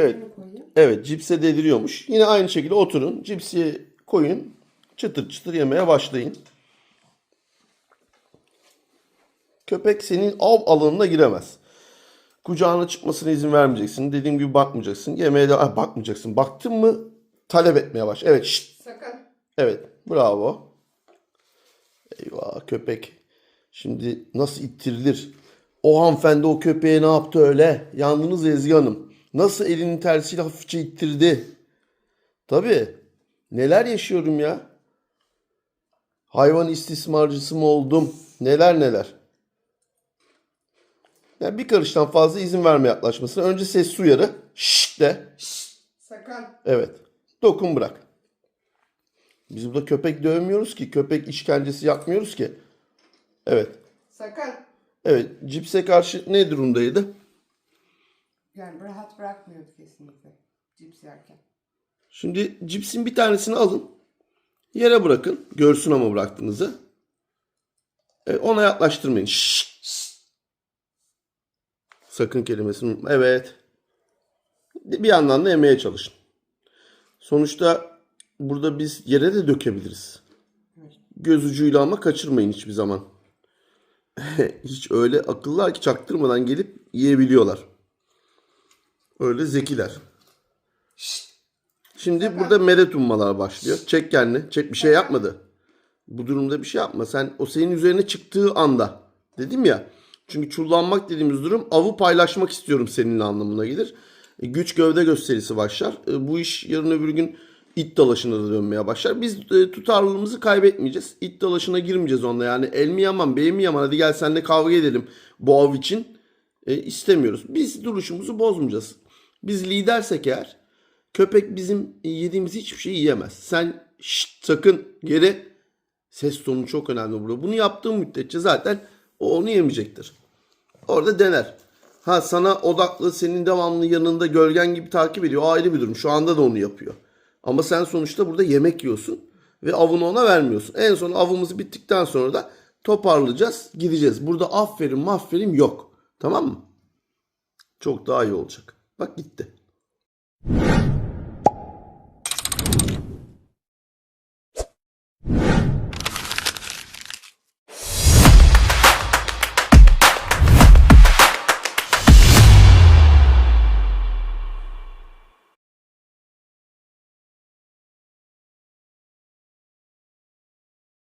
Evet. Evet cipse dediriyormuş. Yine aynı şekilde oturun. Cipsi koyun. Çıtır çıtır yemeye başlayın. Köpek senin av alanına giremez. Kucağına çıkmasına izin vermeyeceksin. Dediğim gibi bakmayacaksın. Yemeğe de ah, bakmayacaksın. Baktın mı talep etmeye baş. Evet şşt. Sakın. Evet bravo. Eyvah köpek. Şimdi nasıl ittirilir? O hanımefendi o köpeğe ne yaptı öyle? Yandınız Ezgi Hanım. Nasıl elinin tersiyle hafifçe ittirdi? Tabii. Neler yaşıyorum ya? Hayvan istismarcısı mı oldum? Neler neler. Yani bir karıştan fazla izin verme yaklaşmasına. Önce ses uyarı. Şşt de. Sakın. Evet. Dokun bırak. Biz burada köpek dövmüyoruz ki. Köpek işkencesi yapmıyoruz ki. Evet. Sakın. Evet. Cipse karşı ne durumdaydı? Yani rahat bırakmıyordu kesinlikle. Cips yerken. Şimdi cipsin bir tanesini alın. Yere bırakın. Görsün ama bıraktığınızı. Evet, ona yaklaştırmayın. Şşş. Sakın kelimesini unutma. Evet. Bir yandan da yemeye çalışın. Sonuçta burada biz yere de dökebiliriz. Göz ucuyla ama kaçırmayın hiçbir zaman. Hiç öyle akıllar ki çaktırmadan gelip yiyebiliyorlar. Öyle zekiler. Şimdi burada medet ummalar başlıyor. Çek kendini. Çek bir şey yapmadı. Bu durumda bir şey yapma. Sen o senin üzerine çıktığı anda. Dedim ya. Çünkü çullanmak dediğimiz durum avı paylaşmak istiyorum seninle anlamına gelir. E, güç gövde gösterisi başlar. E, bu iş yarın öbür gün it dalaşına da dönmeye başlar. Biz e, tutarlılığımızı kaybetmeyeceğiz. İt dalaşına girmeyeceğiz onunla. Yani el mi yaman, bey mi yaman hadi gel seninle kavga edelim bu av için. E, istemiyoruz. Biz duruşumuzu bozmayacağız. Biz lidersek eğer köpek bizim yediğimiz hiçbir şeyi yiyemez. Sen şşt, sakın geri ses tonu çok önemli burada. Bunu yaptığın müddetçe zaten o onu yemeyecektir. Orada dener. Ha sana odaklı senin devamlı yanında gölgen gibi takip ediyor. O ayrı bir durum. Şu anda da onu yapıyor. Ama sen sonuçta burada yemek yiyorsun ve avını ona vermiyorsun. En son avımız bittikten sonra da toparlayacağız, gideceğiz. Burada aferin mahferin yok. Tamam mı? Çok daha iyi olacak. Bak gitti.